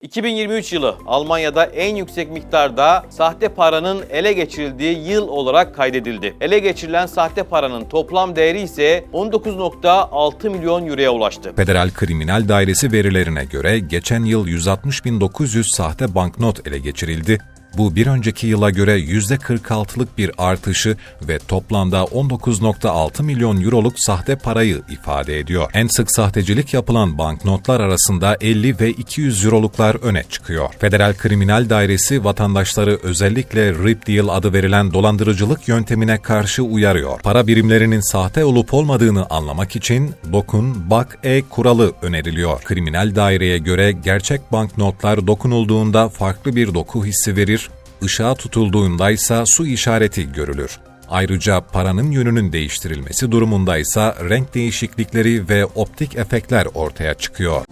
2023 yılı Almanya'da en yüksek miktarda sahte paranın ele geçirildiği yıl olarak kaydedildi. Ele geçirilen sahte paranın toplam değeri ise 19.6 milyon euroya ulaştı. Federal Kriminal Dairesi verilerine göre geçen yıl 160.900 sahte banknot ele geçirildi. Bu bir önceki yıla göre %46'lık bir artışı ve toplamda 19.6 milyon euroluk sahte parayı ifade ediyor. En sık sahtecilik yapılan banknotlar arasında 50 ve 200 euroluklar öne çıkıyor. Federal Kriminal Dairesi vatandaşları özellikle Rip Deal adı verilen dolandırıcılık yöntemine karşı uyarıyor. Para birimlerinin sahte olup olmadığını anlamak için dokun, bak, e kuralı öneriliyor. Kriminal daireye göre gerçek banknotlar dokunulduğunda farklı bir doku hissi verir, ışığa tutulduğunda ise su işareti görülür. Ayrıca paranın yönünün değiştirilmesi durumunda ise renk değişiklikleri ve optik efektler ortaya çıkıyor.